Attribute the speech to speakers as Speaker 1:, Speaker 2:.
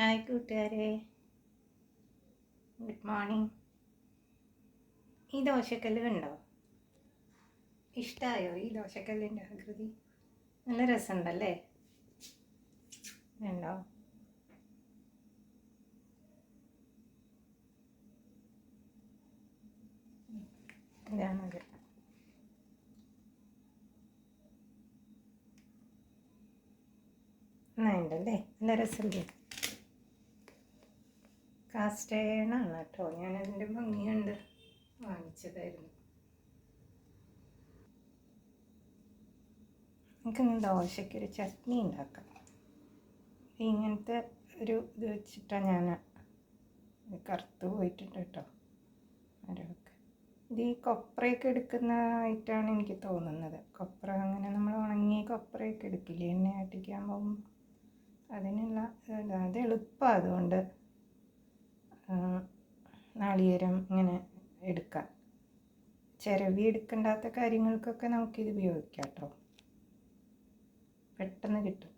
Speaker 1: Hi കൂട്ടുകാരെ. Good morning. ഈ ദോശക്കല്ല് കണ്ടോ? ഇഷ്ടമായോ ഈ ദോശക്കല്ലിന്റെ ആകൃതി? നല്ല രസമുണ്ടല്ലേ? കണ്ടോ? ഇതാണത്. ഉണ്ടല്ലേ നല്ല രസമില്ലേ കാസ്റ്റ് അയണാണ് കേട്ടോ ഞാനതിന്റെ ഭംഗി കണ്ട് വാങ്ങിച്ചതായിരുന്നു. നമുക്കിന്ന് ദോശയ്ക്കൊരു ചട്നി ഉണ്ടാക്കാം. ഇങ്ങനത്തെ ഒരു ഇത് വെച്ചിട്ടാണ് ഞാൻ കറുത്ത് പോയിട്ടുണ്ട് കേട്ടോ. മരമൊക്കെ ഇത് ഈ കൊപ്രയൊക്കെ എടുക്കുന്നതായിട്ടാണ് എനിക്ക് തോന്നുന്നത്. കൊപ്ര അങ്ങനെ നമ്മൾ ഉണങ്ങി കൊപ്രയൊക്കെ എടുക്കില്ലേ? എണ്ണ ആട്ടിക്കാൻ പോകുമ്പോൾ അതിനുള്ള അത് എളുപ്പമാണ് അതുകൊണ്ട്. നാളികേരം ഇങ്ങനെ എടുക്കാം. ചിരവി എടുക്കണ്ടാത്ത കാര്യങ്ങൾക്കൊക്കെ നമുക്കിത് ഉപയോഗിക്കാം കേട്ടോ പെട്ടെന്ന് കിട്ടും.